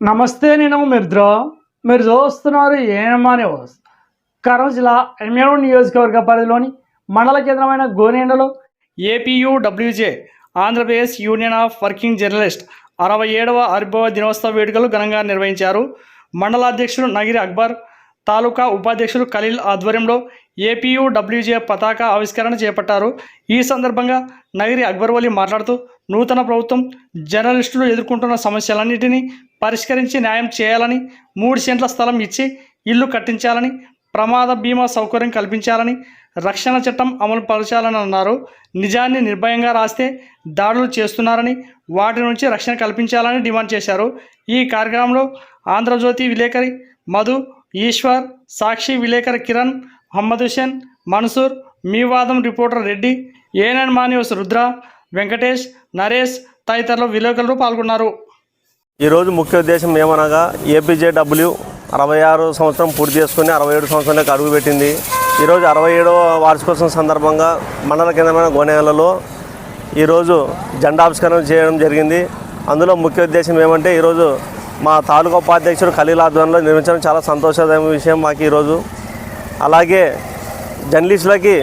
నమస్తే నేను మిత్ర మీరు చూస్తున్నారు ఏమనే న్యూస్ కరం జిల్లా ఎనిమిది నియోజకవర్గ పరిధిలోని మండల కేంద్రమైన గోనేండలో APU WJ Andhra Pradesh union of working journalist అరవై ఏడవ ఆవిర్భావ దినోత్సవ వేడుకలు ఘనంగా నిర్వహించారు. మండల అధ్యక్షుడు నగిరి అక్బర్ తాలూకా ఉపాధ్యక్షుడు ఖలీల్ ఆధ్వర్యంలో ఏపీయు డబ్ల్యూజే పతాక ఆవిష్కరణ చేపట్టారు. ఈ సందర్భంగా నగిరి అక్బర్వలి మాట్లాడుతూ నూతన ప్రభుత్వం జర్నలిస్టులు ఎదుర్కొంటున్న సమస్యలన్నింటినీ పరిష్కరించి న్యాయం చేయాలని మూడు సెంట్ల స్థలం ఇచ్చి ఇల్లు కట్టించాలని ప్రమాద బీమా సౌకర్యం కల్పించాలని రక్షణ చట్టం అమలు పరచాలని అన్నారు. నిజాన్ని నిర్భయంగా రాస్తే దాడులు చేస్తున్నారని వాటి నుంచి రక్షణ కల్పించాలని డిమాండ్ చేశారు. ఈ కార్యక్రమంలో ఆంధ్రజ్యోతి విలేకరి మధు ఈశ్వర్ సాక్షి విలేకర్ కిరణ్ మహమ్మద్ హుసేన్ మన్సూర్ మీ వాదం రిపోర్టర్ రెడ్డి ఏఎన్ఎన్ మానివస్ రుద్ర వెంకటేష్ నరేష్ తదితరులు విలేకరులు పాల్గొన్నారు. ఈరోజు ముఖ్య ఉద్దేశం ఏమనగా ఏపీజేడబ్ల్యూ అరవై ఆరు సంవత్సరం పూర్తి చేసుకుని అరవై ఏడు సంవత్సరాలకు అడుగు పెట్టింది. ఈరోజు అరవై ఏడవ వార్షికోత్సవం సందర్భంగా మండల కేంద్రమైన గోనేలలో ఈరోజు జెండావిష్కరణ చేయడం జరిగింది. అందులో ముఖ్య ఉద్దేశం ఏమంటే ఈరోజు మా తాలూకా ఉపాధ్యక్షుడు ఖలీల్ ఆధ్వర్యంలో నిర్మించడం చాలా సంతోషకరమైన విషయం మాకు ఈరోజు. అలాగే జర్నలిస్టులకి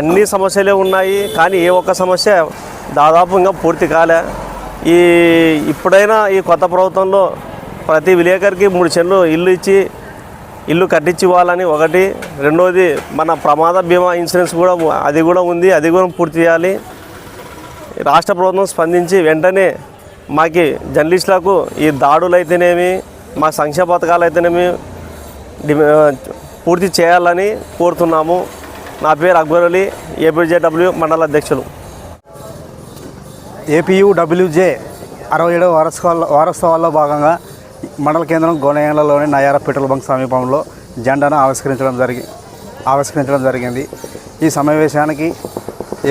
అన్ని సమస్యలే ఉన్నాయి కానీ ఏ ఒక్క సమస్య దాదాపు ఇంకా పూర్తి కాలే. ఈ ఇప్పుడైనా ఈ కొత్త ప్రభుత్వంలో ప్రతి విలేకరికి మూడు చెన్లు ఇల్లు ఇచ్చి ఇల్లు కట్టించి ఇవ్వాలని ఒకటి. రెండోది మన ప్రమాద బీమా ఇన్సూరెన్స్ కూడా అది కూడా ఉంది అది కూడా పూర్తి చేయాలి. రాష్ట్ర ప్రభుత్వం స్పందించి వెంటనే మాకి జర్నలిస్టులకు ఈ దాడులు అయితేనేమి మా సంక్షేమ పథకాలు అయితేనేమి పూర్తి చేయాలని కోరుతున్నాము. నా పేరు అక్బర్ అలీ ఏపీజేడబ్ల్యూ మండల అధ్యక్షులు. ఏపీయూడబ్ల్యూజే అరవై ఏడవ వారసోత్సవాల్లో వారోత్సవాల్లో భాగంగా మండల కేంద్రం గోనయంలలోని నయార పెట్రోల్ బంక్ సమీపంలో జెండాను ఆవిష్కరించడం జరిగి ఆవిష్కరించడం జరిగింది. ఈ సమావేశానికి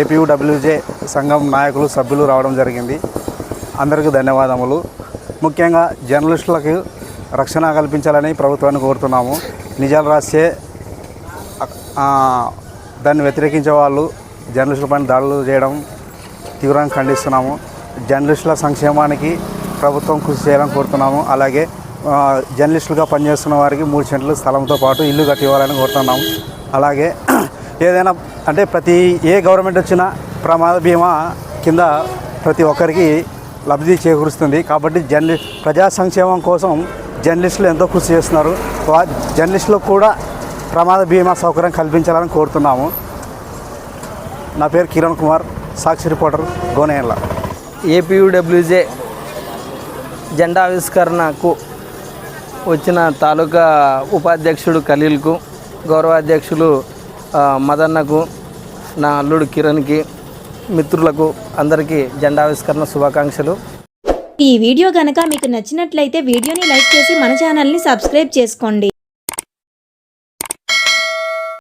ఏపీయూడబ్ల్యూజే సంఘం నాయకులు సభ్యులు రావడం జరిగింది. అందరికీ ధన్యవాదములు. ముఖ్యంగా జర్నలిస్టులకు రక్షణ కల్పించాలని ప్రభుత్వాన్ని కోరుతున్నాము. నిజాలు రాసే దాన్ని వ్యతిరేకించే వాళ్ళు జర్నలిస్టుల పైన దాడులు చేయడం తీవ్రంగా ఖండిస్తున్నాము. జర్నలిస్టుల సంక్షేమానికి ప్రభుత్వం కృషి చేయాలని కోరుతున్నాము. అలాగే జర్నలిస్టులుగా పనిచేస్తున్న వారికి మూడు సెంట్లు స్థలంతో పాటు ఇల్లు కట్టి ఇవ్వాలని కోరుతున్నాము. అలాగే ఏదైనా అంటే ప్రతి ఏ గవర్నమెంట్ వచ్చినా ప్రమాద బీమా కింద ప్రతి ఒక్కరికి లబ్ధి చేకూరుస్తుంది. కాబట్టి జర్నలి ప్రజా సంక్షేమం కోసం జర్నలిస్టులు ఎంతో కృషి చేస్తున్నారు. జర్నలిస్టులకు కూడా ప్రమాద బీమా సౌకర్యం కల్పించాలని కోరుతున్నాము. నా పేరు కిరణ్ కుమార్ సాక్షి రిపోర్టర్ గోనేయల్ల ఏపీయూడబ్ల్యూజే జెండా ఆవిష్కరణకు వచ్చిన తాలూకా ఉపాధ్యక్షుడు ఖలీల్కు గౌరవాధ్యక్షులు మదన్నకు నా అల్లుడు కిరణ్కి మిత్రులకు అందరికీ జెండావిష్కరణ శుభాకాంక్షలు. ఈ వీడియో గనక మీకు నచ్చినట్లయితే వీడియోని లైక్ చేసి మన ఛానల్ని సబ్స్క్రైబ్ చేసుకోండి.